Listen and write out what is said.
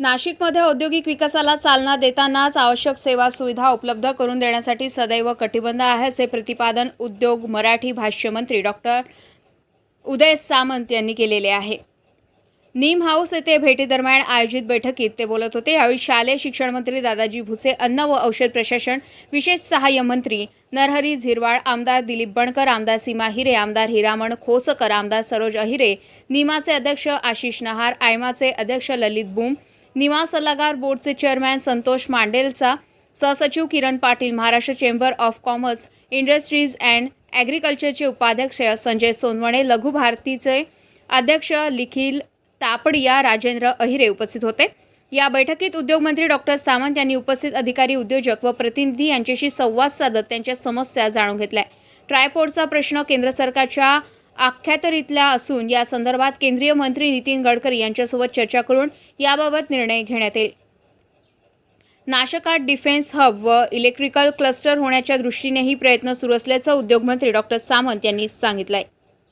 नाशिकमध्ये औद्योगिक विकासाला चालना देतानाच आवश्यक सेवा सुविधा उपलब्ध करून देण्यासाठी सदैव कटिबंध आहे असे प्रतिपादन उद्योग मराठी भाष्यमंत्री डॉक्टर उदय सामंत यांनी केलेले आहे. नीम हाऊस येथे भेटीदरम्यान आयोजित बैठकीत ते बोलत होते. यावेळी शालेय शिक्षण मंत्री दादाजी भुसे अन्न व औषध प्रशासन विशेष सहाय्य मंत्री नरहरी झिरवाळ आमदार दिलीप बणकर आमदार सीमा हिरे आमदार हिरामण खोसकर आमदार सरोज अहिरे निमाचे अध्यक्ष आशिष नहार आयमाचे अध्यक्ष ललित बुम निवास सल्लागार बोर्डचे चेअरमॅन संतोष मांडेलचा सहसचिव Kiran Patil Maharashtra chamber of commerce industries and ॲग्रिकल्चरचे उपाध्यक्ष संजय सोनवणे लघु भारतीचे अध्यक्ष निखिल तापडिया राजेंद्र अहिरे उपस्थित होते. या बैठकीत उद्योगमंत्री डॉक्टर सामंत यांनी उपस्थित अधिकारी उद्योजक व प्रतिनिधी यांच्याशी संवाद साधत त्यांच्या समस्या जाणून घेतल्या. ट्रायपोर्टचा प्रश्न केंद्र सरकारच्या अखत्यारीतल्या असून या संदर्भात केंद्रीय मंत्री नितीन गडकरी यांच्यासोबत चर्चा करून याबाबत निर्णय घेण्यात येईल. नाशकात डिफेन्स हब व इलेक्ट्रिकल क्लस्टर होण्याच्या दृष्टीनेही प्रयत्न सुरू असल्याचं उद्योगमंत्री डॉक्टर सामंत यांनी सांगितलं आहे